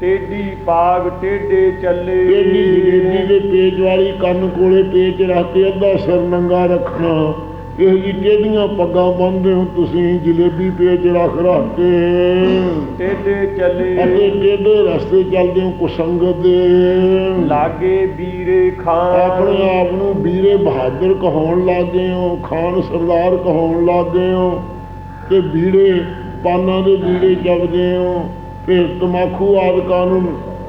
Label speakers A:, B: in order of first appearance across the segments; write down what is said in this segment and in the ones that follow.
A: ਟੇਢੀ ਪਾਗ ਟੇਢੇ ਚੱਲੇ।
B: ਇਹਦੀ ਜਲੇਬੀ ਦੇ ਪੇਚ ਵਾਲੀ ਕੰਨ ਕੋਲੇ ਪੇਚ ਰੱਖ ਕੇ ਅੱਧਾ ਸਿਰ ਨੰਗਾ ਰੱਖਣਾ। ਇਹ ਜੀ ਟੇਢੀਆਂ ਪੱਗਾਂ ਬੰਨਦੇ ਹੋ ਤੁਸੀਂ ਜਲੇਬੀ ਪੇਚ ਰੱਖ ਰੱਖ ਕੇ।
A: ਟੇਢੇ ਚੱਲੇ।
B: ਅਤੇ ਟੇਢੇ ਰਸਤੇ ਚੱਲਦੇ ਹੋ ਕੁਸੰਗਤ ਦੇ।
A: ਲਾਗੇ ਵੀਰੇ ਖਾਨ
B: ਆਪਣੇ ਆਪ ਨੂੰ ਵੀਰੇ ਬਹਾਦਰ ਕਹਾਉਣ ਲੱਗੇ ਹੋ ਖਾਨ ਸਰਦਾਰ ਕਹਾਉਣ ਲੱਗੇ ਹੋ ਤੇ ਵੀਰੇ ਪਾਨਾਂ ਦੇ ਵੀਰੇ ਜਪਦੇ ਹੋ। ਤੇ ਤਮਾਕੂ ਆਦਿਕਾਂ ਨੂੰ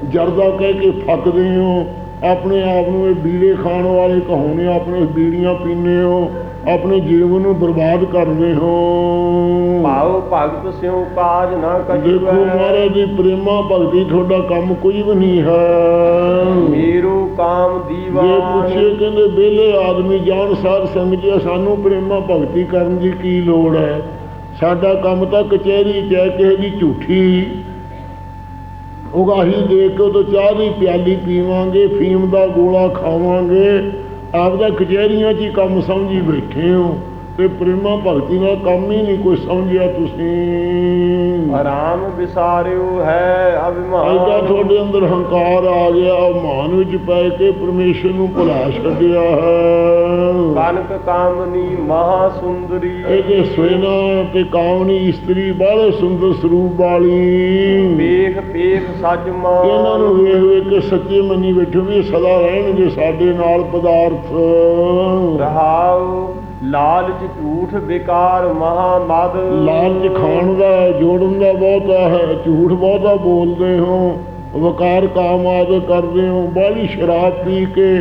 B: ਜਰਦਾ ਕਹਿ ਕੇ ਫੱਕਦੇ ਹੋ। ਆਪਣੇ ਆਪ ਨੂੰ ਇਹ ਵੀਰੇ ਖਾਣ ਵਾਲੇ ਕਹਾਉਣੇ ਆਪਣੇ ਬੀੜੀਆਂ ਪੀਂਦੇ ਹੋ ਆਪਣੇ ਜੀਵਨ ਨੂੰ ਬਰਬਾਦ ਕਰਦੇ ਹੋ।
A: ਭਾਉ ਭਗਤ ਸਿਉ ਕਾਜ ਨਾ
B: ਦੇਖੋ
A: ਕਛੁਐ
B: ਮਹਾਰਾਜ ਦੀ ਪ੍ਰੇਮਾ ਭਗਤੀ ਤੁਹਾਡਾ ਕੰਮ ਕੋਈ ਵੀ ਨਹੀਂ ਹੈ।
A: ਮੇਰੂ ਕਾਮ
B: ਜੇ
A: ਦੀਵਾਨ
B: ਪੁੱਛੇ ਕਹਿੰਦੇ ਵਿਹਲੇ ਆਦਮੀ ਜਾਣ ਸਾਰ ਸਮਝਿਆ ਸਾਨੂੰ ਪ੍ਰੇਮਾ ਭਗਤੀ ਕਰਨ ਦੀ ਕੀ ਲੋੜ ਹੈ? ਸਾਡਾ ਕੰਮ ਤਾਂ ਕਚਹਿਰੀ ਚ ਹੈ ਕਿਸੇ ਦੀ ਝੂਠੀ। ਉਗਾਹੀ ਦੇ ਕੇ ਉਹ ਚਾਹ ਦੀ ਪਿਆਲੀ ਪੀਵਾਂਗੇ, ਫੀਮ ਦਾ ਗੋਲਾ ਖਾਵਾਂਗੇ। ਆਪਦਾ ਕਚਹਿਰੀਆਂ 'ਚ ਹੀ ਕੰਮ ਸਮਝੀ ਬੈਠੇ ਹੋ। ਤੇ ਪ੍ਰੇਮਾ ਭਗਤੀ ਦਾ ਕੰਮ ਹੀ ਨਹੀਂ ਕੋਈ ਸਮਝਿਆ ਤੁਸੀਂ।
A: ਆਰਾਮ ਵਿਸਾਰਿਓ ਹੈ ਅਭਿਮਾਨ।
B: ਤੁਹਾਡੇ ਅੰਦਰ ਹੰਕਾਰ ਆ ਗਿਆ ਮਾਨ ਵਿੱਚ ਪੈ ਕੇ ਪਰਮੇਸ਼ਰ ਨੂੰ ਭੁਲਾ ਛੱਡਿਆ ਹੈ।
A: ਕਨਕ ਕਾਮਨੀ ਮਹਾ ਸੁੰਦਰੀ
B: ਇਹਦੇ ਸਵੇਨਾ ਤੇ ਕਾਮਣੀ ਇਸਤਰੀ ਬਾਹਲੇ ਸੁੰਦਰ ਸਰੂਪ ਵਾਲੀ।
A: ਵੇਖ ਵੇਖ ਸੱਚ
B: ਇਹਨਾਂ ਨੂੰ ਵੇਖ ਵੇਖ ਕੇ ਸੱਚੇ ਮੰਨੀ ਬੈਠੋ ਵੀ ਸਦਾ ਰਹਿਣਗੇ ਸਾਡੇ ਨਾਲ ਪਦਾਰਥ।
A: ਰਹਾਉ ਲਾਲਚ ਝੂਠ ਵਿਕਾਰ ਮਹਾ ਮਦ।
B: ਲਾਲਚ ਖਾਣ ਦਾ ਜੋੜਨ ਦਾ ਬਹੁਤਾ ਹੈ ਝੂਠ ਬਹੁਤਾ ਬੋਲਦੇ ਹੋ ਵਕਾਰ ਕਾਮ ਆਦਿ ਕਰਦੇ ਹੋ ਬਾਹਲੀ ਸ਼ਰਾਬ ਪੀ ਕੇ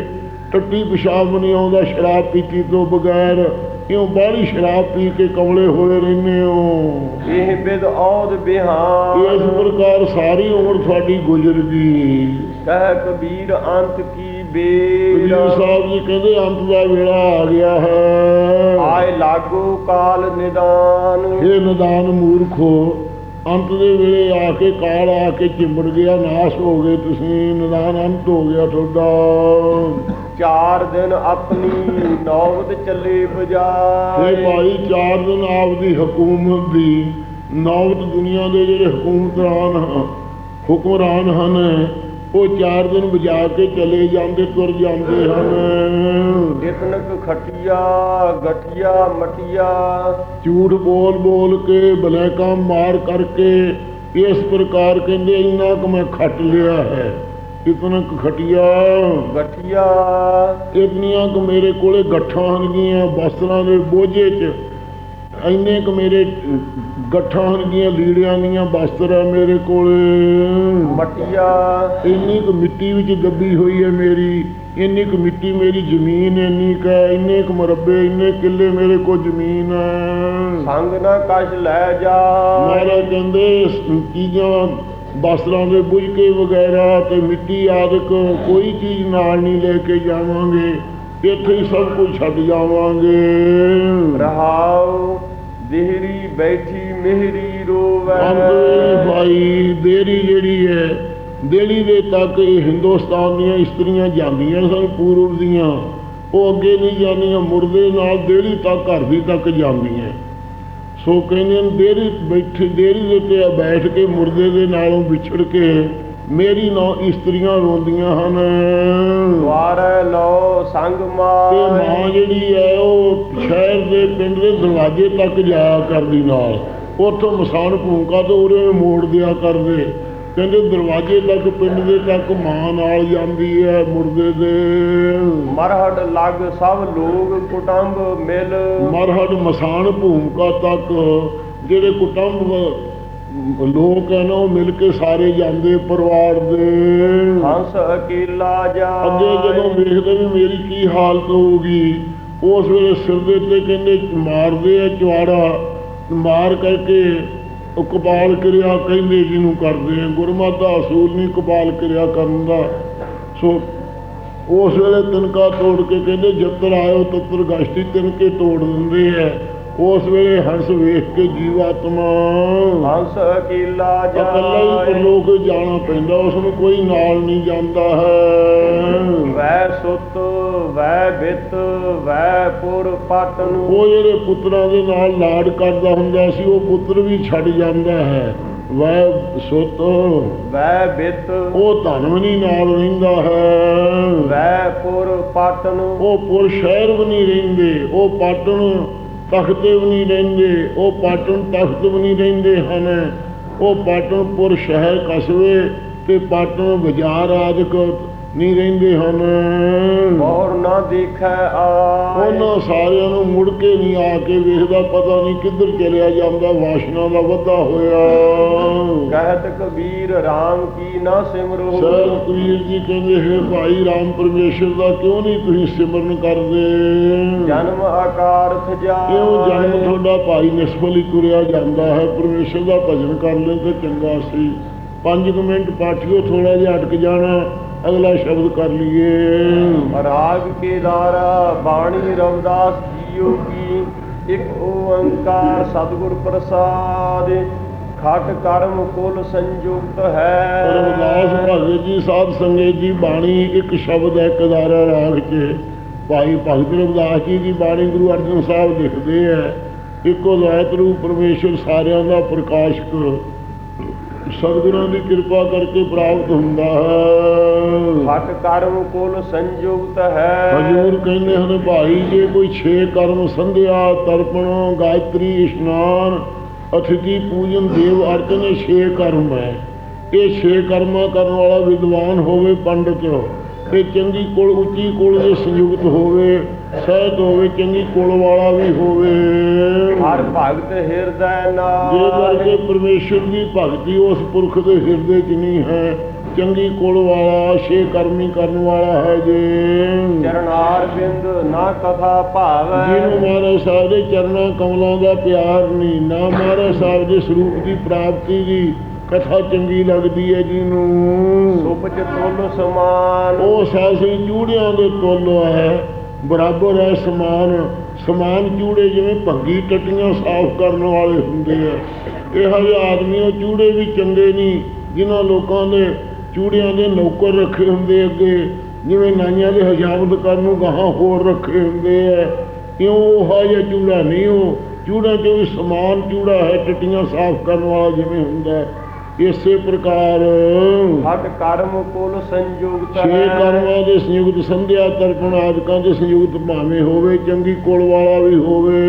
B: ਟੱਟੀ ਪਿਸ਼ਾਬ ਨਹੀਂ ਆਉਂਦਾ ਸ਼ਰਾਬ ਪੀਤੀ ਤੋਂ ਬਗੈਰ ਕਿਉਂ ਬਾਹਲੀ ਸ਼ਰਾਬ ਪੀ ਕੇ ਕਮਲੇ ਹੋਏ ਰਹਿੰਦੇ ਹੋ।
A: ਇਹ ਬਿਦ ਔਦ
B: ਇਸ
A: ਬਿਹਾਨ
B: ਪ੍ਰਕਾਰ ਸਾਰੀ ਉਮਰ ਤੁਹਾਡੀ ਗੁਜ਼ਰ ਗਈ
A: ਕਹਿ ਕਬੀਰ ਅੰਤ ਕੀ
B: ਕਬੀਰ
A: ਬੇੜ
B: ਸਾਹਿਬ ਜੀ ਕਹਿੰਦੇ ਅੰਤ ਦਾ ਵੇਲਾ ਆ ਗਿਆ ਹੈ।
A: ਆਏ ਲਾਗੋ ਕਾਲ ਨਿਦਾਨ।
B: ਇਹ ਨਿਦਾਨ ਮੂਰਖੋ ਅੰਤ ਦੇ ਵੇਲੇ ਆ ਕੇ ਕਾਲ ਆ ਕੇ ਚਿੰਬੜ ਗਿਆ ਨਾਸ਼ ਹੋ ਗਏ ਤੁਸੀਂ ਨਿਦਾਨ ਅੰਤ ਹੋ ਗਿਆ ਤੁਹਾਡਾ।
A: ਚਾਰ ਦਿਨ ਆਪਣੀ ਨੌਬਤ ਚੱਲੇ
B: ਇਹ
A: ਬਜਾਏ
B: ਭਾਈ ਚਾਰ ਦਿਨ ਆਪਦੀ ਹਕੂਮਤ ਦੀ ਨੌਬਤ ਦੁਨੀਆ ਦੇ ਜਿਹੜੇ ਹਕੂਮਤਰਾਨ ਹਨ ਹੁਕਮਰਾਨ ਹਨ ਉਹ ਚਾਰ ਦਿਨ ਵਜਾ ਕੇ ਚਲੇ ਜਾਂਦੇ ਤੁਰ ਜਾਂਦੇ ਹਨ।
A: ਇਤਨਕ ਖਟਿਆ ਗਠਿਆ ਮਟਿਆ।
B: ਝੂਠ ਬੋਲ ਬੋਲ ਕੇ ਬਲੈਕਾਂ ਮਾਰ ਕਰਕੇ ਇਸ ਪ੍ਰਕਾਰ ਕਹਿੰਦੇ ਇੰਨਾ ਕੁ ਮੈਂ ਖੱਟ ਲਿਆ ਹੈ। ਇਤਨਾ ਕੁ ਖਟਿਆ।
A: ਗਠਿਆ।
B: ਇਤਨੀਆਂ ਕੁ ਮੇਰੇ ਕੋਲੇ ਗੱਠਾਂ ਹਨਗੀਆਂ ਬਸਤਰਾਂ ਦੇ ਬੋਝੇ 'ਚ। ਇੰਨੇ ਕੁ ਮੇਰੇ ਗੱਠਾਂ ਹਨਗੀਆਂ ਲੀੜਿਆਂ ਦੀਆਂ ਬਸਤਰ ਮੇਰੇ ਕੋਲੇ।
A: ਮਟਿਆ।
B: ਇੰਨੀ ਕੁ ਮਿੱਟੀ ਵਿੱਚ ਦੱਬੀ ਹੋਈ ਹੈ ਮੇਰੀ ਇੰਨੀ ਕੁ ਮਿੱਟੀ ਮੇਰੀ ਜ਼ਮੀਨ ਇੰਨੀ ਕੁ ਇੰਨੇ ਕੁ ਮਰਬੇ ਇੰਨੇ ਕਿੱਲੇ ਮੇਰੇ ਕੋਲ ਜ਼ਮੀਨ ਹੈ।
A: ਸੰਗ ਨਾ ਕਛ ਲੈ ਜਾ।
B: ਮਹਾਰਾਜ ਕਹਿੰਦੇ ਚੀਜ਼ਾਂ ਬਸਤਰਾਂ ਦੇ ਬੁਝਕੇ ਵਗੈਰਾ ਤੇ ਮਿੱਟੀ ਆਦਿਕ ਕੋਈ ਚੀਜ਼ ਨਾਲ ਨਹੀਂ ਲੈ ਕੇ ਜਾਵਾਂਗੇ। ਇੱਥੇ ਹੀ ਸਭ ਕੁਝ ਛੱਡ ਜਾਵਾਂਗੇ।
A: ਰਹਾਉ ਦੇਹਰੀ ਬੈਠੀ ਮਿਹਰੀ ਰੋਵੈ।
B: ਅੰਦੇ ਭਾਈ ਦੇਰੀ ਜਿਹੜੀ ਹੈ ਦੇਲੀ ਦੇ ਤੱਕ ਇਹ ਹਿੰਦੁਸਤਾਨ ਦੀਆਂ ਇਸਤਰੀਆਂ ਜਾਂਦੀਆਂ ਸਨ, ਪੂਰਬ ਦੀਆਂ। ਉਹ ਅੱਗੇ ਨਹੀਂ ਜਾਂਦੀਆਂ, ਮੁਰਦੇ ਨਾਲ ਦੇਲੀ ਤੱਕ, ਘਰ ਦੀ ਤੱਕ ਜਾਂਦੀਆਂ। ਸੋ ਕਹਿੰਦੇ ਨੇ ਦੇਰੀ ਬੈਠੀ ਦੇਰੀ ਦੇ ਉੱਤੇ ਬੈਠ ਕੇ ਮੁਰਦੇ ਦੇ ਨਾਲੋਂ ਵਿਛੜ ਕੇ ਮੇਰੀ ਨੌ ਇਸਤਰੀਆਂ ਰੋਂਦੀਆਂ ਹਨ।
A: ਦੁਆਰੈ ਲੋ ਸੰਗ
B: ਤੇ ਮਾਂ ਜਿਹੜੀ ਹੈ ਉਹ ਸ਼ਹਿਰ ਦੇ ਪਿੰਡ ਦੇ ਦਰਵਾਜ਼ੇ ਤੱਕ ਜਾਇਆ ਕਰਦੀ ਨਾਲ। ਉੱਥੋਂ ਮਸਾਨ ਭੂਮਕਾ ਤੋਂ ਉਰੇ ਮੋੜ ਦਿਆ ਕਰਦੇ। ਕਹਿੰਦੇ ਦਰਵਾਜ਼ੇ ਤੱਕ ਪਿੰਡ ਦੇ ਤੱਕ ਮਾਂ ਨਾਲ ਜਾਂਦੀ ਹੈ ਮੁਰਦੇ ਦੇ।
A: ਮਰਹਟ ਲਗ ਸਭ ਲੋਗ ਕੁਟੰਬ ਮਿਲ।
B: ਮਰਹਟ ਮਸਾਨ ਭੂਮਕਾ ਤੱਕ ਜਿਹੜੇ ਕੁਟੰਬ ਲੋਕ ਹਨ ਉਹ ਮਿਲ ਕੇ ਸਾਰੇ ਜਾਂਦੇ ਪਰਿਵਾਰ ਦੇ।
A: ਹੰਸ ਅਕੇਲਾ ਜਾ
B: ਅੱਗੇ ਜਦੋਂ ਵੇਖਦੇ ਵੀ ਮੇਰੀ ਕੀ ਹਾਲਤ ਹੋਊਗੀ ਉਸ ਵੇਲੇ ਸਿਰ ਦੇ ਉੱਤੇ ਕਹਿੰਦੇ ਮਾਰਦੇ ਆ ਚਵਾੜਾ ਮਾਰ ਕਰਕੇ ਉਹ ਕਪਾਲ ਕਿਰਿਆ ਕਹਿੰਦੇ ਜਿਹਨੂੰ ਕਰਦੇ ਆ। ਗੁਰਮਤਿ ਦਾ ਅਸੂਲ ਨਹੀਂ ਕਪਾਲ ਕਿਰਿਆ ਕਰਨ ਦਾ। ਸੋ ਉਸ ਵੇਲੇ ਤਿਨਕਾ ਤੋੜ ਕੇ ਕਹਿੰਦੇ ਜੱਤਰ ਆਇਓ ਤੱਤਰ ਗਸ਼ਤੀ ਤਿਨਕੇ ਤੋੜ ਦਿੰਦੇ ਆ। ਉਸ ਵੇਲੇ ਹੰਸ ਵੇਖ ਕੇ ਜੀਵਾਤਮਾ
A: ਹੰਸ ਅਕੇਲਾ
B: ਇਕੱਲਾ ਹੀ ਪਰਲੋਕ ਜਾਣਾ ਪੈਂਦਾ ਉਸ ਨੂੰ ਕੋਈ ਨਾਲ ਨਹੀਂ ਜਾਂਦਾ ਹੈ।
A: ਵੈ ਸੁਤ ਵੈ ਬਿਤ ਵੈ ਪੁਰ ਪਟ ਨੂੰ।
B: ਉਹ ਜਿਹੜੇ ਪੁੱਤਰਾਂ ਦੇ ਨਾਲ ਲਾਡ ਕਰਦਾ ਹੁੰਦਾ ਸੀ ਉਹ ਪੁੱਤਰ ਵੀ ਛੱਡ ਜਾਂਦਾ ਹੈ। ਵੈ ਸੁਤ
A: ਵੈ ਬਿਤ
B: ਉਹ ਧਨ ਵੀ ਨਹੀਂ ਨਾਲ ਰਹਿੰਦਾ ਹੈ।
A: ਵੈ ਪੁਰ ਪਾਟਨ
B: ਉਹ ਪੁਰ ਸ਼ਹਿਰ ਵੀ ਨਹੀਂ ਰਹਿੰਦੇ ਉਹ ਪਾਟਣ ਤਖਤ ਵੀ ਨਹੀਂ ਰਹਿੰਦੇ, ਉਹ ਪਾਟਣ ਤਖਤ ਵੀ ਨਹੀਂ ਰਹਿੰਦੇ ਹਨ। ਉਹ ਪਾਟਣਪੁਰ ਸ਼ਹਿਰ ਕਸਬੇ ਤੇ ਪਾਟਣ ਬਾਜ਼ਾਰ ਆਦਿਕ ਨਹੀਂ ਰਹਿੰਦੇ ਹਨ।
A: ਦੇਖੈ ਆਏ।
B: ਉਹਨਾਂ ਸਾਰਿਆਂ ਨੂੰ ਮੁੜ ਕੇ ਨਹੀਂ ਆ ਕੇ ਵੇਖਦਾ ਪਤਾ ਨਹੀਂ ਕਿੱਧਰ ਚਲਿਆ ਜਾਂਦਾ ਵਾਸ਼ਨਾ ਦਾ ਵਾਧਾ ਹੋਇਆ।
A: ਕਹਿਤ ਕਬੀਰ RAM ਕੀ ਨਾ ਸਿਮਰੋ।
B: ਸਰ ਕਬੀਰ ਜੀ ਕਹਿੰਦੇ ਹੈ ਭਾਈ ਰਾਮ ਪਰਮੇਸ਼ਰ ਦਾ ਕਿਉਂ ਨਹੀਂ ਤੁਸੀਂ ਸਿਮਰਨ ਕਰਦੇ?
A: ਜਨਮ ਆਕਾਰਥ
B: ਕਿਉਂ ਜਨਮ ਤੁਹਾਡਾ ਭਾਈ ਨਿਸਫਲ ਹੀ ਤੁਰਿਆ ਜਾਂਦਾ ਹੈ। ਪਰਮੇਸ਼ਰ ਦਾ ਭਜਨ ਕਰ ਲੈ ਤਾਂ ਚੰਗਾ ਸੀ। 5 ਮਿੰਟ ਪਾਠਿਓ ਥੋੜਾ ਜਿਹਾ ਅਟਕ ਜਾਣਾ। ਅਗਲਾ ਸ਼ਬਦ ਕਰ ਲਈਏ।
A: ਰਾਗ ਕੇਦਾਰਾ ਬਾਣੀ ਰਵਦਾਸ ਜੀਓ ਕੀ ਇੱਕ ਓੰਕਾਰ ਸਤਿਗੁਰ ਪ੍ਰਸਾਦ ਖਟ ਕਰਮ ਕੁਲ ਸੰਯੁਕਤ ਹੈ।
B: ਰਵਿਦਾਸ ਭਗਤ ਜੀ ਸਾਧ ਸੰਗਤ ਜੀ ਬਾਣੀ ਇੱਕ ਸ਼ਬਦ ਹੈ ਕਦਾਰਾ ਰਾਗ 'ਚ। ਭਾਈ ਭਗਤ ਰਵਿਦਾਸ ਜੀ ਦੀ ਬਾਣੀ ਗੁਰੂ ਅਰਜਨ ਸਾਹਿਬ ਲਿਖਦੇ ਹੈ। ਇੱਕੋ ਦਾਇਤ ਰੂਪ ਪਰਮੇਸ਼ਰ ਸਾਰਿਆਂ ਦਾ ਪ੍ਰਕਾਸ਼ਕ ਸਤਿਗੁਰਾਂ ਦੀ ਕਿਰਪਾ ਕਰਕੇ ਪ੍ਰਾਪਤ ਹੁੰਦਾ ਹੈ।
A: ਖਟ ਕਰਮ ਕੁਲ ਸੰਯੁਕਤ ਹੈ।
B: ਹਜੂਰ ਕਹਿੰਦੇ ਹਨ ਭਾਈ ਜੇ ਕੋਈ ਛੇ ਕਰਮ ਸੰਧਿਆ ਤਰਪਣ ਗਾਇਤਰੀ ਇਸ਼ਨਾਨ ਅਥਿਤੀ ਪੂਜਨ ਦੇਵ ਅਰਚਨ ਇਹ ਛੇ ਕਰਮ ਹੈ। ਇਹ ਛੇ ਕਰਮਾਂ ਕਰਨ ਵਾਲਾ ਵਿਦਵਾਨ ਹੋਵੇ ਪੰਡਤ ਤੇ ਚੰਗੀ ਕੁਲ ਉੱਚੀ ਕੁਲ ਦੇ ਸੰਯੁਕਤ ਹੋਵੇ। ਸਹਿਤ ਹੋਵੇ ਚੰਗੀ ਕੁਲ ਵਾਲਾ ਵੀ ਹੋਵੇ।
A: ਹਰ ਭਗਤ ਹਿਰਦੈ
B: ਜੇ
A: ਨਾਲ
B: ਕਰਕੇ ਪਰਮੇਸ਼ਰ ਦੀ ਭਗਤੀ ਉਸ ਪੁਰਖ ਦੇ ਹਿਰਦੇ 'ਚ ਨਹੀਂ ਹੈ ਚੰਗੀ ਕੁਲ ਵਾਲਾ ਛੇ ਕਰਮੀ ਕਰਨ ਵਾਲਾ ਹੈ ਜੇ।
A: ਚਰਨਾਰ ਬਿੰਦ ਨਾ ਕਥਾ ਭਾਵੈ।
B: ਜਿਹਨੂੰ ਮਹਾਰਾਜ ਸਾਹਿਬ ਦੇ ਚਰਨਾਂ ਕਮਲਾਂ ਦਾ ਪਿਆਰ ਨਹੀਂ ਨਾ ਮਹਾਰਾਜ ਸਾਹਿਬ ਦੇ ਸਰੂਪ ਦੀ ਪ੍ਰਾਪਤੀ ਦੀ ਕਥਾ ਚੰਗੀ ਲੱਗਦੀ ਹੈ ਜਿਹਨੂੰ।
A: ਸੁਪਚ ਤੁਲ ਸਮਾਨ।
B: ਉਹ ਸਾਸੀ ਚੂੜਿਆਂ ਦੇ ਤੁੱਲ ਹੈ। ਬਰਾਬਰ ਹੈ ਸਮਾਨ। ਸਮਾਨ ਚੂੜੇ ਜਿਵੇਂ ਭੰਗੀ ਟੱਟੀਆਂ ਸਾਫ਼ ਕਰਨ ਵਾਲੇ ਹੁੰਦੇ ਆ। ਇਹੋ ਜਿਹੇ ਆਦਮੀ ਚੂੜੇ ਵੀ ਚੰਗੇ ਨਹੀਂ ਜਿਨ੍ਹਾਂ ਲੋਕਾਂ ਨੇ ਚੂੜਿਆਂ ਦੇ ਨੌਕਰ ਰੱਖੇ ਹੁੰਦੇ ਅੱਗੇ। ਜਿਵੇਂ ਨਾਈਆਂ ਦੇ ਹਜਾਮਤ ਕਰਨ ਨੂੰ ਗਾਹਾਂ ਹੋਰ ਰੱਖੇ ਹੁੰਦੇ ਆ। ਕਿਉਂ ਉਹ ਜਿਹਾ ਚੂੜਾ ਨਹੀਂ ਉਹ ਚੂੜਾ ਜੋ ਵੀ ਸਮਾਨ ਚੂੜਾ ਹੈ ਟੱਟੀਆਂ ਸਾਫ਼ ਕਰਨ ਵਾਲਾ ਜਿਵੇਂ ਹੁੰਦਾ। ਹੈ, ਇਸੇ ਪ੍ਰਕਾਰ
A: ਹਟ ਕਰਮ ਕੁਲ ਸੰਯੁਕਤ
B: ਛੇ ਕਰਮਾਂ ਦੇ ਸੰਯੁਕਤ ਸੰਧਿਆ ਤਰਪਣ ਆਦਿਕਾਂ ਦੇ ਸੰਯੁਕਤ ਭਾਵੇਂ ਹੋਵੇ ਚੰਗੀ ਕੁਲ ਵਾਲਾ ਵੀ ਹੋਵੇ।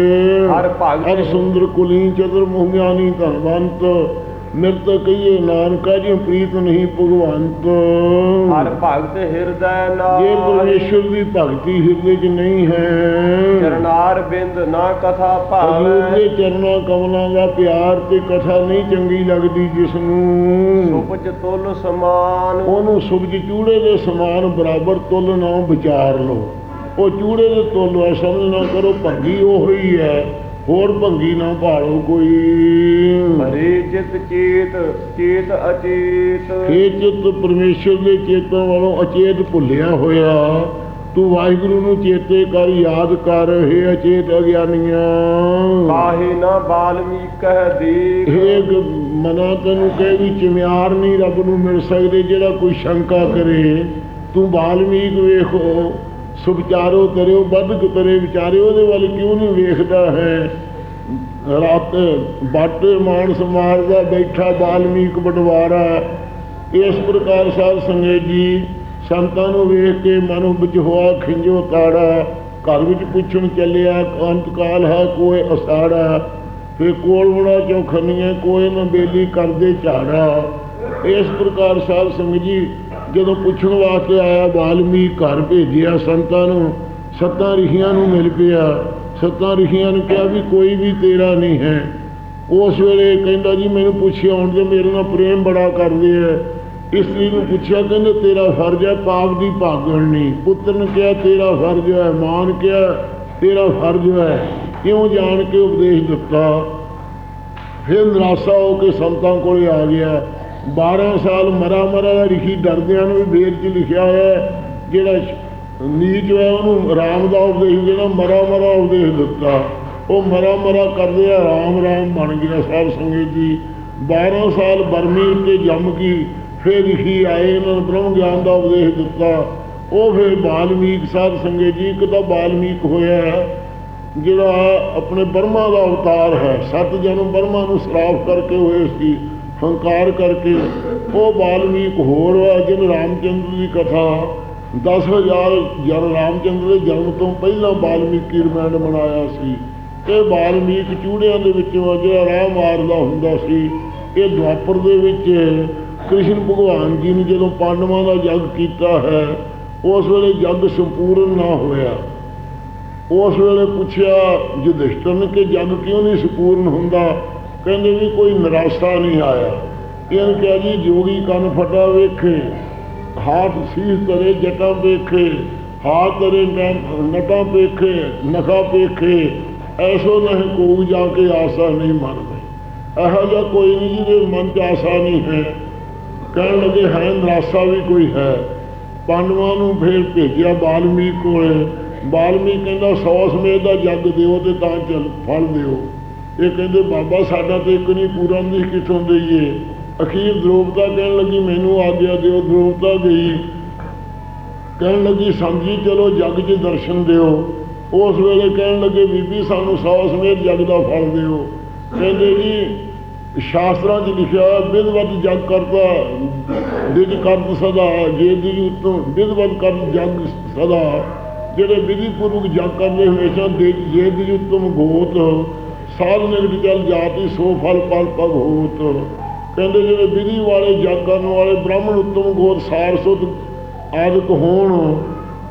A: ਹਰ ਭਗਤ
B: ਹਰ ਸੁੰਦਰ ਕੁਲੀ ਚਤੁਰ ਮੁਹਗਿਆਨੀ ਧਨਵੰਤ ਮਿਰਤ ਕਹੀਏ ਨਾਨਕਾ ਜੀ ਪ੍ਰੀਤ ਨਹੀਂ ਭਗਵੰਤ।
A: ਹਰ ਭਗਤ ਹਿਰਦੈ
B: ਜੇ
A: ਨਾਲ
B: ਪਰਮੇਸ਼ਰ ਦੀ ਭਗਤੀ ਹਿਰਦੇ 'ਚ ਨਹੀਂ ਹੈ।
A: ਚਰਨਾਰ ਬਿੰਦ ਨਾ ਕਥਾ ਭਾਵੈ।
B: ਦੇ ਚਰਨਾਂ ਕਮਲਾਂ ਦਾ ਪਿਆਰ ਤੇ ਕਥਾ ਨਹੀਂ ਚੰਗੀ ਲੱਗਦੀ ਜਿਸ ਨੂੰ।
A: ਸੁਪਚ ਤੁਲ ਸਮਾਨ।
B: ਉਹਨੂੰ ਚੂੜੇ ਦੇ ਸਮਾਨ ਬਰਾਬਰ ਤੁੱਲ ਨਾ ਵਿਚਾਰ ਲਓ। ਉਹ ਚੂੜੇ ਦੇ ਤੁੱਲ ਹੈ ਸਮਝ ਨਾ ਕਰੋ ਭੰਗੀ ਉਹ ਹੀ ਹੈ। ਹੋਰ ਭੰਗੀ ਨਾ ਭਾਲੋ ਕੋਈ।
A: ਹਰੇ ਚਿਤ ਚੇਤ ਚੇਤ ਅਚੇਤ।
B: ਇਹ ਚਿੱਤ ਪਰਮੇਸ਼ਰ ਦੇ ਚੇਤਨ ਵੱਲੋਂ ਅਚੇਤ ਭੁੱਲਿਆ ਹੋਇਆ। ਤੂੰ ਵਾਹਿਗੁਰੂ ਨੂੰ ਚੇਤੇ ਕਰ ਯਾਦ ਕਰ ਹੇ ਅਚੇਤ ਅਗਿਆਨੀਆਂ।
A: ਕਾਹੇ ਨਾ ਬਾਲਮੀਕ ਕਹਿ ਦੇਖ।
B: ਇਹ ਮਨਾ ਤੈਨੂੰ ਕਹੇ ਵੀ ਚਿਮਿਆਰ ਨਹੀਂ ਰੱਬ ਨੂੰ ਮਿਲ ਸਕਦੇ ਜਿਹੜਾ ਕੋਈ ਸ਼ੰਕਾ ਕਰੇ। ਤੂੰ ਬਾਲਮੀਕ ਵੇਖੋ ਸੁਭਚਾਰੋ ਤਰਿਓ ਬਦਕ ਤਰੇ ਵਿਚਾਰੇ ਉਹਦੇ ਵੱਲ ਕਿਉਂ ਨਹੀਂ ਵੇਖਦਾ ਹੈ? ਰਾਤ ਬਾਟੇ ਮਾਨਸ ਮਾਰਦਾ ਬੈਠਾ ਬਾਲਮੀਕ ਬਟਵਾਰਾ। ਇਸ ਪ੍ਰਕਾਰ ਸਾਹਿਬ ਸੰਗਤ ਜੀ ਸੰਤਾਂ ਨੂੰ ਵੇਖ ਕੇ ਮਨ ਵਿੱਚ ਹੋਆ ਖਿੰਜੋ ਤਾੜਾ। ਘਰ ਵਿੱਚ ਪੁੱਛਣ ਚੱਲਿਆ, ਅੰਤਕਾਲ ਹੈ ਕੋਈ ਅਸਾੜਾ? ਫੇ ਕੋਲ ਬੜਾ ਚੌਖਨੀਆਂ ਕੋਈ ਨਾ ਬੇਲੀ ਕਰਦੇ ਝਾੜਾ। ਇਸ ਪ੍ਰਕਾਰ ਸਾਹਿਬ ਸੰਗਤ ਜੀ ਜਦੋਂ ਪੁੱਛਣ ਵਾਸਤੇ ਆਇਆ ਵਾਲਮੀਕ ਘਰ ਭੇਜਿਆ ਸੰਤਾਂ ਨੂੰ, ਸੱਤਾਂ ਰਿਸ਼ੀਆਂ ਨੂੰ ਮਿਲ ਪਿਆ। ਸੱਤਾਂ ਰਿਸ਼ੀਆਂ ਨੇ ਕਿਹਾ ਵੀ ਕੋਈ ਵੀ ਤੇਰਾ ਨਹੀਂ ਹੈ। ਉਸ ਵੇਲੇ ਕਹਿੰਦਾ ਜੀ ਮੈਨੂੰ ਪੁੱਛਿਆ ਹੁਣ ਤੇ ਮੇਰੇ ਨਾਲ ਪ੍ਰੇਮ ਬੜਾ ਕਰਦੇ ਆ। ਇਸਤਰੀ ਨੂੰ ਪੁੱਛਿਆ ਕਹਿੰਦੇ ਤੇਰਾ ਫਰਜ਼ ਹੈ ਪਾਪ ਦੀ ਭਾਗਣ ਨਹੀਂ ਪੁੱਤਰ ਨੇ ਕਿਹਾ ਤੇਰਾ ਫਰਜ਼ ਹੈ। ਮਾਂ ਨੇ ਕਿਹਾ ਤੇਰਾ ਫਰਜ਼ ਹੈ। ਕਿਉਂ ਜਾਣ ਕੇ ਉਪਦੇਸ਼ ਦਿੱਤਾ। ਫਿਰ ਨਿਰਾਸ਼ਾ ਹੋ ਕੇ ਸੰਤਾਂ ਕੋਲੇ ਆ ਗਿਆ। 12 ਸਾਲ ਮਰਾ ਮਰਾ ਦਾ ਰਿਸ਼ੀ ਡਰਦਿਆਂ ਨੂੰ ਵੀ ਵੇਦ 'ਚ ਲਿਖਿਆ ਹੋਇਆ ਹੈ, ਜਿਹੜਾ ਨੀਚ ਹੈ ਉਹਨੂੰ ਰਾਮ ਦਾ ਉਪਦੇਸ਼ ਜਿਹੜਾ ਮਰਾ ਮਰਾ ਉਪਦੇਸ਼ ਦਿੱਤਾ। ਉਹ ਮਰਾ ਮਰਾ ਕਰਦੇ ਆ, ਰਾਮ ਰਾਮ ਬਣ ਗਿਆ ਸਾਹਿਬ ਸੰਗਤ ਜੀ। 12 ਸਾਲ ਬਰਮੀ ਉੱਤੇ ਜੰਮ ਗਈ, ਫਿਰ ਹੀ ਆਏ ਇਹਨਾਂ ਨੂੰ ਬ੍ਰਹਮ ਗਿਆਨ ਦਾ ਉਪਦੇਸ਼ ਦਿੱਤਾ। ਉਹ ਫਿਰ ਬਾਲਮੀਕ ਸਾਹਿਬ ਸੰਗਤ ਜੀ, ਇੱਕ ਤਾਂ ਬਾਲਮੀਕ ਹੋਇਆ ਜਿਹੜਾ ਆਪਣੇ ਬਰਮਾ ਦਾ ਅਵਤਾਰ ਹੈ। ਸੱਤ ਜਨਮ ਬਰਮਾ ਨੂੰ ਸਰਾਫ ਕਰਕੇ ਹੋਏ ਸੀ, ਹੰਕਾਰ ਕਰਕੇ। ਉਹ ਬਾਲਮੀਕ ਹੋਰ ਵਾ ਜਿਨ ਰਾਮਚੰਦਰ ਦੀ ਕਥਾ 10000 ਜਨ ਰਾਮਚੰਦਰ ਦੇ ਜਨਮ ਤੋਂ ਪਹਿਲਾਂ ਬਾਲਮੀਕੀ ਰਮਾਇਣ ਬਣਾਇਆ ਸੀ। ਇਹ ਬਾਲਮੀਕ ਚੂੜਿਆਂ ਦੇ ਵਿੱਚੋਂ ਆ ਜਿਹੜਾ ਰਾਹ ਮਾਰਦਾ ਹੁੰਦਾ ਸੀ। ਇਹ ਦੁਆਪਰ ਦੇ ਵਿੱਚ ਕ੍ਰਿਸ਼ਨ ਭਗਵਾਨ ਜੀ ਨੇ ਜਦੋਂ ਪਾਂਡਵਾਂ ਦਾ ਜੱਗ ਕੀਤਾ ਹੈ, ਉਸ ਵੇਲੇ ਯੱਗ ਸੰਪੂਰਨ ਨਾ ਹੋਇਆ। ਉਸ ਵੇਲੇ ਪੁੱਛਿਆ, ਯੁਧਿਸ਼ਟਰ ਨੇ ਕਿ ਜੱਗ ਕਿਉਂ ਨਹੀਂ ਸੰਪੂਰਨ ਹੁੰਦਾ? ਕਹਿੰਦੇ ਵੀ ਕੋਈ ਨਿਰਾਸ਼ਾ ਨਹੀਂ ਆਇਆ। ਇਹਨ ਕਿਹਾ ਜੀ, ਜੋਗੀ ਕੰਨ ਫਟਾ ਵੇਖੇ। ਹਾਥ ਸੀਸ ਤਰੇ ਜਟਾਂ ਵੇਖੇ ਹਾਥ ਤਰੇ ਨਟਾਂ ਵੇਖੇ ਨਖਾ ਵੇਖੇ ਐਸੋ ਨਹੀਂ ਕੋ ਜਾ ਕੇ ਆਸਾ ਨਹੀਂ ਮਰਦੇ ਇਹੋ ਜਿਹਾ ਕੋਈ ਨਹੀਂ ਜਿਹਦੇ ਮਨ 'ਚ ਆਸਾ ਨਹੀਂ ਹੈ। ਕਹਿਣ ਲੱਗੇ ਹੈ, ਨਿਰਾਸ਼ਾ ਵੀ ਕੋਈ ਹੈ। ਪਾਂਡਵਾਂ ਨੂੰ ਫੇਰ ਭੇਜਿਆ ਬਾਲਮੀਕ ਕੋਲੇ। ਬਾਲਮੀਕ ਕਹਿੰਦਾ, ਸੌ ਸਮੇਤ ਦਾ ਜੱਗ ਦਿਓ ਤੇ ਤਾਂ ਚੱਲ ਫਲ ਦਿਓ। ਇਹ ਕਹਿੰਦੇ, ਬਾਬਾ ਸਾਡਾ ਤੇ ਇੱਕ ਨਹੀਂ ਪੂਰਾ ਨਹੀਂ ਕਿਥੋਂ ਦਈਏ? ਅਖੀਰ ਦ੍ਰੋਪਤਾ ਕਹਿਣ ਲੱਗੀ ਮੈਨੂੰ ਆਗਿਆ ਦਿਓ ਦ੍ਰੋਪਤਾ ਗਈ ਕਹਿਣ ਲੱਗੀ ਸਮਝੀ ਚਲੋ ਜੱਗ 'ਚ ਦਰਸ਼ਨ ਦਿਓ। ਉਸ ਵੇਲੇ ਕਹਿਣ ਲੱਗੇ ਬੀਬੀ ਸਾਨੂੰ ਸੌ ਸਮੇਤ ਜੱਗ ਦਾ ਫਲ ਦਿਓ। ਕਹਿੰਦੇ ਜੀ ਸ਼ਾਸਤਰਾਂ 'ਚ ਲਿਖਿਆ ਹੋਇਆ, ਵਿਧਵਤ ਜਗ ਕਰਦਾ ਦਿਜ ਕਰਦ ਸਦਾ ਜੇ ਦਿਜ ਉਤੋਂ ਵਿਧਵਤ ਕਰਦ ਜਗ ਸਦਾ। ਜਿਹੜੇ ਵਿਧੀ ਪੂਰਵਕ ਜਗ ਕਰਦੇ ਹਮੇਸ਼ਾ ਦਿਜ ਜੇ ਦਿਜ ਉਤਮ ਗੋਤ ਸਾਧ ਨਿਕਟ ਚਲ ਜਾਤੀ ਸੋ ਫਲ ਪਲ ਪਗ ਕਹਿੰਦੇ ਜਿਹੜੇ ਵਿਧੀ ਵਾਲੇ ਜਗ ਕਰਨ ਵਾਲੇ, ਬ੍ਰਾਹਮਣ ਉਤਮ ਗੋਤ ਸਾਰ ਸੁਧ ਆਦਿਕ ਹੋਣ,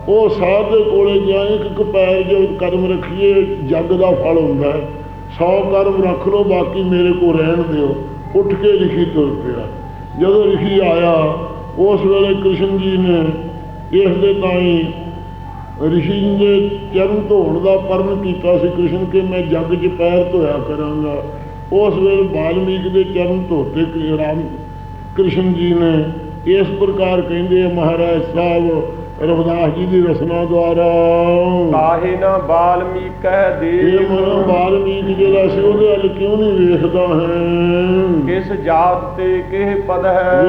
B: ਉਹ ਸਾਧ ਦੇ ਕੋਲੇ ਗਿਆ ਇੱਕ ਇੱਕ ਪੈਰ ਜੋ ਕਦਮ ਰੱਖੀਏ, ਜੱਗ ਦਾ ਫਲ ਹੁੰਦਾ ਹੈ। 100 ਕਰਮ ਰੱਖ ਲਓ, ਬਾਕੀ ਮੇਰੇ ਕੋ ਰਹਿਣ ਦਿਓ। ਉੱਠ ਕੇ ਰਿਸ਼ੀ ਤੁਰ ਪਿਆ। ਜਦੋਂ ਰਿਸ਼ੀ ਆਇਆ, ਉਸ ਵੇਲੇ ਕ੍ਰਿਸ਼ਨ ਜੀ ਨੇ ਇਸ ਦੇ ਤਾਈ ਰਿਸ਼ੀ ਜੀ ਦੇ ਚਰਨ ਧੋਣ ਦਾ ਪਰਮ ਕੀਤਾ ਸੀ। ਕ੍ਰਿਸ਼ਨ ਕਿ ਮੈਂ ਜੱਗ 'ਚ ਪੈਰ ਧੋਇਆ ਕਰਾਂਗਾ। ਉਸ ਵੇਲੇ ਬਾਲਮੀਕ ਦੇ ਚਰਨ ਧੋਤੇ ਕਿ ਰਾਮ ਕ੍ਰਿਸ਼ਨ ਜੀ ਨੇ ਇਸ ਪ੍ਰਕਾਰ ਕਹਿੰਦੇ ਆ ਮਹਾਰਾਜ ਸਾਹਿਬ ਰਵਿਦਾਸ ਜੀ ਦੀ ਰਸਨਾ ਦੁਆਰਾ।
A: ਕਾਹੇ ਨਾ ਬਾਲਮੀਕ ਕਹਿ
B: ਇਹ
A: ਦੇ
B: ਮਨ ਬਾਲਮੀਕ ਜਿਹੜਾ ਸੀ ਉਹਦੇ ਵੱਲ ਕਿਉਂ ਨਹੀਂ ਵੇਖਦਾ ਹੈ?
A: ਕਿਸ ਜਾਤ ਤੇ ਕਿਹ ਪਦ ਹੈ।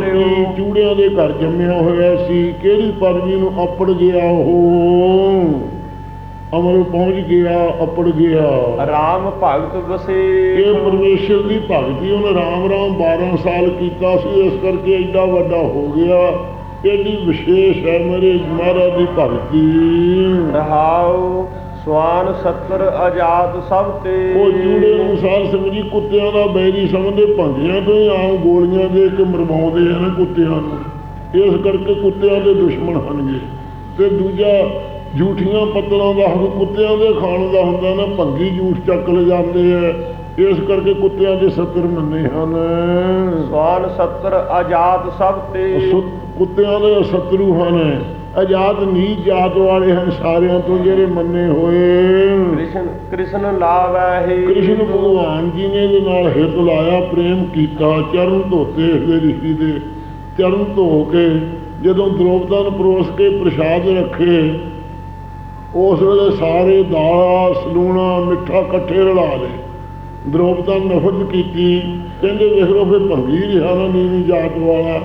B: ਕਿ ਚੂੜਿਆਂ ਦੇ ਘਰ ਜੰਮਿਆ ਹੋਇਆ ਸੀ ਕਿਹੜੀ ਪਦਵੀ ਨੂੰ ਅਪੜ ਗਿਆ ਉਹ? ਅਮਰ ਪਹੁੰਚ ਗਿਆ ਅਪੜ ਗਿਆ।
A: ਰਾਮ ਭਗਤ ਵਸੇ।
B: ਇਹ ਪਰਮੇਸ਼ਰ ਦੀ ਭਗਤੀ ਉਹਨੇ ਰਾਮ ਰਾਮ 12 ਸਾਲ ਕੀਤਾ ਸੀ ਇਸ ਕਰਕੇ ਐਡਾ ਵੱਡਾ ਹੋ ਗਿਆ। ਐਡੀ ਵਿਸ਼ੇਸ਼ ਹੈ ਮੇਰੇ ਮਹਾਰਾਜ ਦੀ ਭਗਤੀ।
A: ਰਹਾਉ ਸਵਾਨ ਸੱਤਰ ਆਜ਼ਾਦ ਸਭ ਤੇ।
B: ਉਹ ਜੂੜੇ ਅਨੁਸਾਰ ਸਮਝੀ ਕੁੱਤਿਆਂ ਦਾ ਬੈਰੀ ਸਮਝਦੇ ਭੰਗਿਆਂ ਤੋਂ ਹੀ ਆਮ ਗੋਲੀਆਂ ਦੇ ਕੇ ਮਰਵਾਉਂਦੇ ਹਨ ਕੁੱਤਿਆਂ ਨੂੰ। ਇਸ ਕਰਕੇ ਕੁੱਤਿਆਂ ਦੇ ਦੁਸ਼ਮਣ ਹਨਗੇ ਤੇ ਦੂਜਾ ਝੂਠੀਆਂ ਪੱਤਲਾਂ ਦਾ ਹੱਕ ਕੁੱਤਿਆਂ ਦੇ ਖਾਣ ਦਾ ਹੁੰਦਾ ਨਾ ਭੰਗੀ ਝੂਠ ਚੱਕ ਲੈ ਜਾਂਦੇ ਆ। ਇਸ ਕਰਕੇ ਕੁੱਤਿਆਂ ਦੇ ਸੱਤਰ ਮੰਨੇ ਹਨ।
A: ਸਵਾਨ ਸੱਤਰ ਆਜ਼ਾਦ ਸਭ ਤੇ
B: ਕੁੱਤਿਆਂ ਦੇ ਸ਼ਤਰੂ ਹਨ। ਆਜ਼ਾਦ ਨੀਚ ਜਾਤ ਵਾਲੇ ਹਨ ਸਾਰਿਆਂ ਤੋਂ ਜਿਹੜੇ ਮੰਨੇ ਹੋਏ।
A: ਕ੍ਰਿਸ਼ਨ ਕ੍ਰਿਸ਼ਨ ਲਾਵੈ ਹੈ
B: ਕ੍ਰਿਸ਼ਨ ਭਗਵਾਨ ਜੀ ਨੇ ਇਹਦੇ ਨਾਲ ਹਿੱਤ ਲਾਇਆ ਪ੍ਰੇਮ ਕੀਤਾ ਚਰਨ ਧੋਤੇ ਇਸਦੇ ਰਿਸ਼ੀ ਦੇ। ਚਰਨ ਧੋ ਕੇ ਜਦੋਂ ਦ੍ਰੋਪਦਾ ਨੂੰ ਪਰੋਸ ਕੇ ਪ੍ਰਸ਼ਾਦ ਰੱਖੇ ਉਸ ਵੇਲੇ ਸਾਰੇ ਦਾਲਾਂ ਸਲੂਣਾ, ਮਿੱਠਾ ਇਕੱਠੇ ਰਲਾ ਲਏ। ਦ੍ਰੋਪਦਾ ਨਫ਼ਰਤ ਕੀਤੀ। ਕਹਿੰਦੇ, ਵੇਖ ਲਓ, ਫਿਰ ਭੰਗੀ ਰਿਹਾ ਨਾ ਨੀਵੀਂ ਜਾਤ ਵਾਲਾ।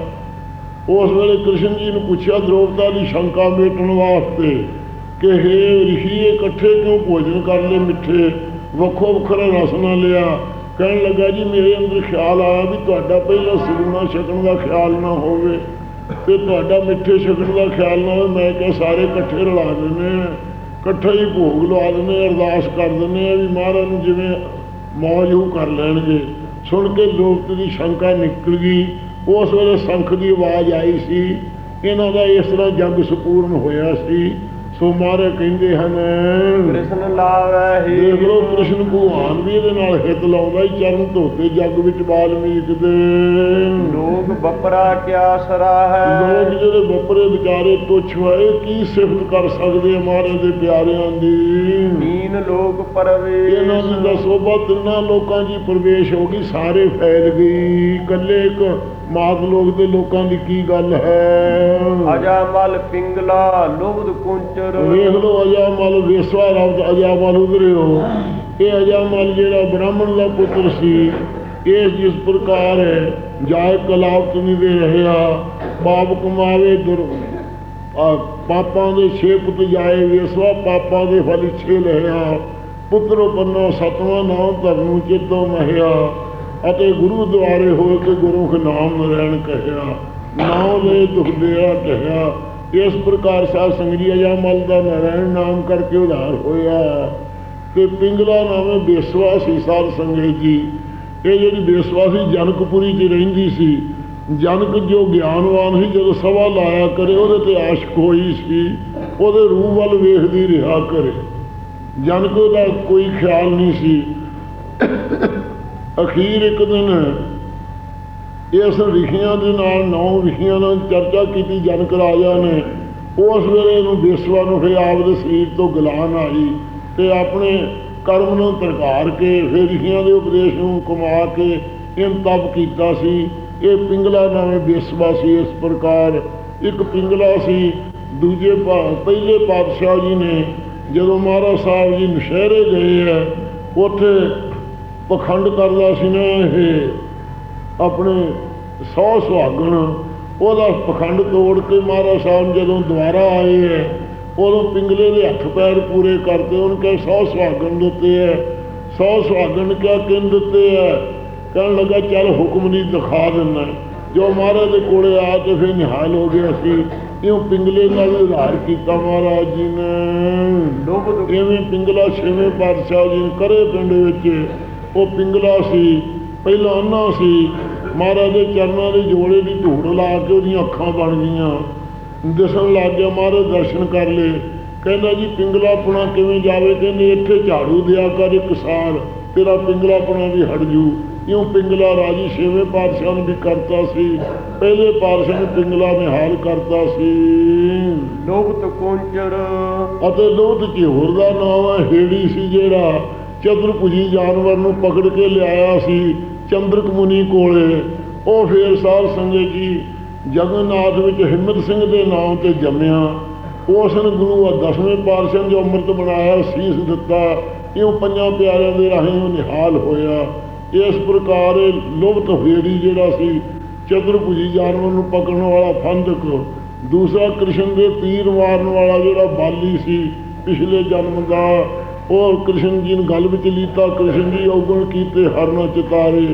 B: ਉਸ ਵੇਲੇ ਕ੍ਰਿਸ਼ਨ ਜੀ ਨੂੰ ਪੁੱਛਿਆ ਦ੍ਰੋਪਦਾ ਦੀ ਸ਼ੰਕਾ ਮੇਟਣ ਵਾਸਤੇ ਕਿ ਹੇ ਰਿਸ਼ੀ ਇਕੱਠੇ ਕਿਉਂ ਭੋਜਨ ਕਰ ਲਏ ਮਿੱਠੇ? ਵੱਖੋ ਵੱਖਰਾ ਰਸ ਨਾ ਲਿਆ। ਕਹਿਣ ਲੱਗਾ, ਜੀ, ਮੇਰੇ ਅੰਦਰ ਖਿਆਲ ਆਇਆ ਵੀ ਤੁਹਾਡਾ ਪਹਿਲਾਂ ਸਲੂਣਾ ਛਕਣ ਦਾ ਖਿਆਲ ਨਾ ਹੋਵੇ ਤੇ ਤੁਹਾਡਾ ਮਿੱਠੇ ਛਕਣ ਦਾ ਖਿਆਲ ਨਾ ਹੋਵੇ। ਮੈਂ ਕਿਹਾ, ਸਾਰੇ ਇਕੱਠੇ ਰਲਾ ਦਿੰਦੇ ਆ। ਇਕੱਠੇ ਹੀ ਭੋਗ ਲਵਾ ਦਿੰਦੇ ਅਰਦਾਸ ਕਰ ਦਿੰਦੇ ਆ ਵੀ ਮਹਾਰਾਜ ਨੂੰ ਜਿਵੇਂ ਮੌਜ ਉਹ ਕਰ ਲੈਣਗੇ। ਸੁਣ ਕੇ ਲੋਕ ਦੀ ਸ਼ੰਕਾ ਨਿਕਲ ਗਈ। ਉਸ ਵੇਲੇ ਸ਼ੰਖ ਦੀ ਆਵਾਜ਼ ਆਈ ਸੀ। ਇਹਨਾਂ ਦਾ ਇਸ ਤਰ੍ਹਾਂ ਜੱਗ ਸੰਪੂਰਨ ਹੋਇਆ ਸੀ। ਸੋ ਮਹਾਰਾਜ ਕਹਿੰਦੇ ਹਨ
A: ਕ੍ਰਿਸ਼ਨ ਲਾਵੈ ਹੈ।
B: ਦੇਖ ਲਓ ਕ੍ਰਿਸ਼ਨ ਭਗਵਾਨ ਵੀ ਇਹਦੇ ਨਾਲ ਹਿੱਤ ਲਾਉਂਦਾ ਹੀ ਚਰਨ ਧੋਤੇ ਜੱਗ ਵਿੱਚ ਬਾਲਮੀਕ ਦੇ
A: ਲੋਕ ਬਪਰਾ ਕਿਆ ਸਰਾ ਹੈ।
B: ਲੋਕ ਜਿਹੜੇ ਬੱਪਰੇ ਵਿਚਾਰੇ ਤੁੱਛ ਹੋਏ ਕੀ ਸਿਫਤ ਕਰ ਸਕਦੇ ਆ ਮਹਾਰਾਜ ਦੇ ਪਿਆਰਿਆਂ ਦੀ?
A: ਦੀਨ ਲੋਕ ਪਰਵੇਸ਼।
B: ਇਹਨਾਂ ਦੀ ਤਾਂ ਸੋਭਾ ਤਿੰਨਾਂ ਲੋਕਾਂ ਦੀ ਪ੍ਰਵੇਸ਼ ਹੋ ਗਈ ਸਾਰੇ ਫੈਲ ਗਈ। ਇਕੱਲੇ ਇੱਕ ਮਾਤ ਲੋਕ ਦੇ ਲੋਕਾਂ ਦੀ ਕੀ ਗੱਲ ਹੈ?
A: ਅਜਾਮਲ ਪਿੰਗਲਾ ਲੁਬਦ ਕੁੰਚਰ।
B: ਵੇਖ ਲਓ ਅਜਾਮਲ ਵੇਸਵਾ ਰਬਦ ਅਜਾਮਲ ਉਧਰਿਓ ਇਹ ਅਜਾਮਲ ਜਿਹੜਾ ਬ੍ਰਾਹਮਣ ਦਾ ਪੁੱਤਰ ਸੀ ਇਹ ਜਿਸ ਪ੍ਰਕਾਰ ਹੈ ਜਾਇ ਕਲਾਵਤ ਨਹੀਂ ਦੇ ਰਹਿਆ ਪਾਪ ਕਮਾਵੇ ਦੁਰ ਆ ਪਾਪਾਂ ਦੇ ਛੇ ਪੁੱਤ ਜਾਏ ਵੇਸਵਾ ਪਾਪਾਂ ਦੇ ਫਲ ਛੇ ਲਹਿਆ। ਪੁੱਤਰੋ ਪੰਨੋ ਸਤਵਾਂ ਨਾਮ ਧਰਨੂ ਚਿਤੋ ਮਹਿਆ। ਅਤੇ ਗੁਰੂ ਦੁਆਰੇ ਹੋਏ ਕੇ ਗੁਰਮੁਖ ਨਾਮ ਨਰੈਣ ਕਹਿਆ ਨਾਮ ਦੇ ਦੁਖ ਦੇਆ ਕਹਿਆ ਇਸ ਪ੍ਰਕਾਰ ਸਾਧ ਸੰਗਤ ਜੀ ਅਜਾਮਲ ਦਾ ਨਾਰਾਇਣ ਨਾਮ ਕਰਕੇ ਉਧਾਰ ਹੋਇਆ। ਤੇ ਪਿੰਗਲਾ ਨਾਮੇ ਬੇਸਵਾ ਸੀ ਸਾਧ ਸੰਗਤ ਜੀ, ਇਹ ਜਿਹੜੀ ਬੇਸਵਾ ਸੀ ਜਨਕਪੁਰੀ 'ਚ ਰਹਿੰਦੀ ਸੀ, ਜਨਕ ਜੋ ਗਿਆਨਵਾਨ ਸੀ, ਜਦੋਂ ਸਵਾ ਲਾਇਆ ਕਰੇ, ਉਹਦੇ ਤੇ ਆਸ਼ਕ ਹੋਈ ਸੀ, ਉਹਦੇ ਰੂਹ ਵੱਲ ਵੇਖਦੀ ਰਿਹਾ ਕਰੇ। ਜਨਕ ਦਾ ਕੋਈ ਖਿਆਲ ਨਹੀਂ ਸੀ। ਅਖੀਰ ਇੱਕ ਦਿਨ ਇਸ ਰਿਸ਼ੀਆਂ ਦੇ ਨਾਲ ਨੌ ਰਿਸ਼ੀਆਂ ਨਾਲ ਚਰਚਾ ਕੀਤੀ ਜਨਕ ਰਾਜਾ ਨੇ। ਉਸ ਵੇਲੇ ਇਹਨੂੰ ਬੇਸਵਾ ਨੂੰ ਫਿਰ ਆਪਦੇ ਸਰੀਰ ਤੋਂ ਗਲਾਨ ਆਈ ਤੇ ਆਪਣੇ ਕਰਮ ਨੂੰ ਤਰਕਾਰ ਕੇ ਫਿਰ ਰਿਸ਼ੀਆਂ ਦੇ ਉਪਦੇਸ਼ ਨੂੰ ਕਮਾ ਕੇ ਇਹਨ ਤਪ ਕੀਤਾ ਸੀ। ਇਹ ਪਿੰਗਲਾ ਨਾਮੇ ਬੇਸਵਾ ਸੀ ਇਸ ਪ੍ਰਕਾਰ। ਇੱਕ ਪਿੰਗਲਾ ਸੀ। ਦੂਜੇ ਪਾ- ਪਹਿਲੇ ਪਾਤਸ਼ਾਹ ਜੀ ਨੇ ਜਦੋਂ ਮਹਾਰਾਜ ਸਾਹਿਬ ਜੀ ਨਸ਼ਹਿਰੇ ਗਏ ਆ ਉੱਥੇ ਪਖੰਡ ਕਰਦਾ ਸੀ ਨਾ ਇਹ ਆਪਣੇ ਸੌ ਸੁਹਾਗਣ ਉਹਦਾ ਪਖੰਡ ਤੋੜ ਕੇ ਮਹਾਰਾਜ ਸਾਹਿਬ ਜਦੋਂ ਦੁਬਾਰਾ ਆਏ ਹੈ ਉਦੋਂ ਪਿੰਗਲੇ ਦੇ ਹੱਥ ਪੈਰ ਪੂਰੇ ਕਰਦੇ ਉਹਨ ਕਹੇ ਸੌ ਸੁਹਾਗਣ ਦਿੱਤੇ ਹੈ ਸੌ ਸੁਹਾਗਣ ਕਿਆ ਕਿਨ ਦਿੱਤੇ ਹੈ ਕਹਿਣ ਲੱਗਾ ਚੱਲ ਹੁਕਮ ਨਹੀਂ ਦਿਖਾ ਦਿੰਦਾ। ਜੋ ਮਹਾਰਾਜ ਦੇ ਕੋਲੇ ਆ ਕੇ ਫਿਰ ਨਿਹਾਲ ਹੋ ਗਿਆ ਸੀ ਇਉਂ ਪਿੰਗਲੇ ਨਾਲ ਉਧਾਰ ਕੀਤਾ ਮਹਾਰਾਜ ਜੀ ਨੇ।
A: ਲੋਭ ਦੁਖ
B: ਇਵੇਂ ਪਿੰਗਲਾ ਛੇਵੇਂ ਪਾਤਸ਼ਾਹ ਜੀ ਕਰੇ ਪਿੰਡ ਵਿੱਚ ਉਹ ਪਿੰਗਲਾ ਸੀ ਪਹਿਲਾਂ ਅੰਨਾ ਸੀ। ਮਹਾਰਾਜ ਦੇ ਚਰਨਾਂ ਦੇ ਜੋੜੇ ਦੀ ਧੂੜ ਲਾ ਕੇ ਉਹਦੀਆਂ ਅੱਖਾਂ ਬਣ ਗਈਆਂ। ਦਿਸਣ ਲੱਗ ਗਿਆ ਮਹਾਰਾਜ ਦਰਸ਼ਨ ਕਰ ਲਏ। ਕਹਿੰਦਾ ਜੀ ਪਿੰਗਲਾਪਣਾ ਕਿਵੇਂ ਜਾਵੇ? ਕਹਿੰਦੇ ਇੱਥੇ ਝਾੜੂ ਦਿਆ ਕਰ ਇੱਕ ਸਾਲ ਤੇਰਾ ਪਿੰਗਲਾਪਣਾ ਵੀ ਹਟ ਜੂ। ਇਉਂ ਪਿੰਗਲਾ ਰਾਜੀ ਛੇਵੇਂ ਪਾਤਸ਼ਾਹ ਨੇ ਵੀ ਕਰਤਾ ਸੀ। ਪਹਿਲੇ ਪਾਤਸ਼ਾਹ ਨੇ ਪਿੰਗਲਾ ਨੇ ਹਾਲ ਕਰਤਾ ਸੀ।
A: ਲੋਭ ਤਕੁੰਚਰ
B: ਅਤੇ ਲੋਧ ਝਿਹੂਰ ਦਾ ਨਾਮ ਹੈ ਹੇੜੀ ਸੀ ਜਿਹੜਾ। ਚਤੁਰਭੁਜੀ ਜਾਨਵਰ ਨੂੰ ਪਕੜ ਕੇ ਲਿਆਇਆ ਸੀ ਚੰਦਰਕ ਮੁਨੀ ਕੋਲੇ। ਉਹ ਫੇਰ ਸਾਧ ਸੰਗਤ ਜੀ ਜਗਨਨਾਥ ਵਿੱਚ ਹਿੰਮਤ ਸਿੰਘ ਦੇ ਨਾਮ ਤੇ ਜੰਮਿਆ। ਉਸ ਨੇ ਗੁਰੂ ਆ ਦਸਵੇਂ ਪਾਤਸ਼ਾਹ ਜੋ ਅੰਮ੍ਰਿਤ ਬਣਾਇਆ, ਸੀਸ ਦਿੱਤਾ ਇਹ ਪੰਜਾਂ ਪਿਆਰਿਆਂ ਦੇ ਰਾਹੀਂ ਉਹ ਨਿਹਾਲ ਹੋਇਆ। ਇਸ ਪ੍ਰਕਾਰ ਇਹ ਲੋਭਤ ਹੇੜੀ ਜਿਹੜਾ ਸੀ ਚਤੁਰਭੁਜੀ ਜਾਨਵਰ ਨੂੰ ਪਕੜਨ ਵਾਲਾ ਫੰਦਕ, ਦੂਸਰਾ ਕ੍ਰਿਸ਼ਨ ਦੇ ਤੀਰ ਮਾਰਨ ਵਾਲਾ ਜਿਹੜਾ ਬਾਲੀ ਸੀ, ਪਿਛਲੇ ਜਨਮ ਦਾ ਉਹ ਕ੍ਰਿਸ਼ਨ ਜੀ ਨੂੰ ਗੱਲ ਵਿੱਚ ਲੀਤਾ ਕ੍ਰਿਸ਼ਨ ਜੀ ਔਗਣ ਕੀਤੇ ਹਰ ਨ ਚਿਤਾਰੇ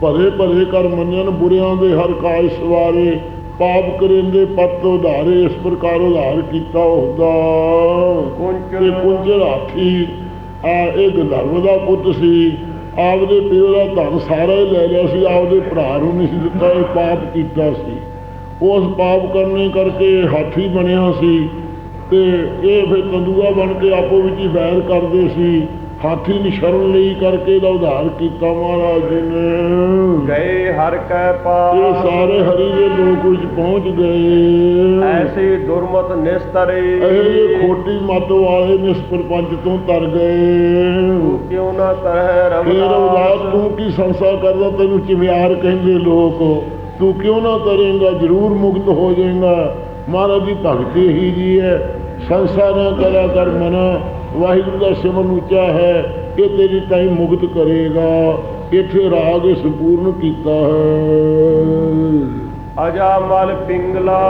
B: ਭਰੇ ਭਰੇ ਕਰ ਮੰਨਨ ਬੁਰਿਆਂ ਦੇ ਹਰ ਕਾਜ ਸਵਾਰੇ ਪਾਪ ਕਰਿੰਦੇ ਪਤ ਉਧਾਰੇ ਇਸ ਪ੍ਰਕਾਰ ਉਧਾਰ ਕੀਤਾ ਉਹਦਾ
A: ਕੁੰਚਨ
B: ਇਹ ਕੁੰਜਰ ਹਾਥੀ ਆ ਇਹ ਗੰਧਰਵ ਦਾ ਪੁੱਤ ਸੀ। ਆਪਦੇ ਪਿਓ ਦਾ ਧਨ ਸਾਰਾ ਹੀ ਲੈ ਲਿਆ ਸੀ ਆਪਦੇ ਭਰਾ ਨੂੰ ਨਹੀਂ ਸੀ ਦਿੱਤਾ ਇਹ ਪਾਪ ਕੀਤਾ ਸੀ। ਉਸ ਪਾਪ ਕਰਨੇ ਕਰਕੇ ਹਾਥੀ ਬਣਿਆ ਸੀ। ਤੇ ਇਹ ਫਿਰ ਤੰਦੂਆ ਬਣ ਕੇ ਆਪੋ ਵਿੱਚ ਹੀ ਵੈਰ ਕਰਦੇ ਸੀ। ਹਾਥੀ ਨੂੰ ਸ਼ਰਨ ਲਈ ਕਰਕੇ ਇਹਦਾ ਉਧਾਰ ਕੀਤਾ ਮਹਾਰਾਜ ਜੀ ਨੇ।
A: ਗਏ ਹਰ ਕੈ
B: ਇਹ
A: ਪਾਸ
B: ਸਾਰੇ ਹਰੀ ਦੇ ਲੋਕ ਵਿੱਚ ਪਹੁੰਚ ਗਏ।
A: ਐਸੀ ਦੁਰਮਤ ਨਿਸਤਰੇ।
B: ਇਹ ਖੋਟੀ ਮੱਤ ਵਾਲੇ ਨਿਸਪਰਪੰਚ ਤੋਂ ਤਰ ਗਏ।
A: ਕਿਉਂ ਨਾ
B: ਉਦਾਸ
A: ਰਵਦਾਸ?
B: ਤੂੰ ਕੀ ਸੰਸਾ ਕਰਦਾ? ਤੈਨੂੰ ਚਿਮਿਆਰ ਕਹਿੰਦੇ ਲੋਕ। ਤੂੰ ਕਿਉਂ ਨਾ ਕਰੇਂਗਾ ਜ਼ਰੂਰ ਮੁਕਤ ਹੋ ਜਾਏਗਾ। ਮਹਾਰਾਜ ਦੀ ਭਗਤੀ ਹੀ ਜੀ ਹੈ ਸੰਸਾ ਨਾ ਕਰ ਮਨਾ, ਵਾਹਿਗੁਰੂ ਦਾ ਸਿਮਰਨ ਉੱਚਾ ਹੈ, ਇਹ ਤੇਰੀ ਤਾਈ ਮੁਕਤ ਕਰੇਗਾ, ਇੱਥੇ ਰਾਗ ਸੰਪੂਰਨ ਕੀਤਾ ਹੈ।
A: ਅਜਾ ਮਲ ਪਿੰਗਲਾ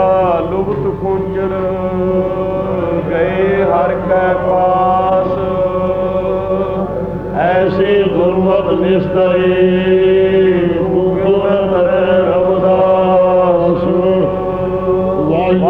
A: ਲੁਬਤ ਕੁੰਚਰ ਗਏ ਹਰ ਕੈ ਪਾਸ। ਐਸੇ ਦੁਰਮਤ ਨਿਸਤਰੇ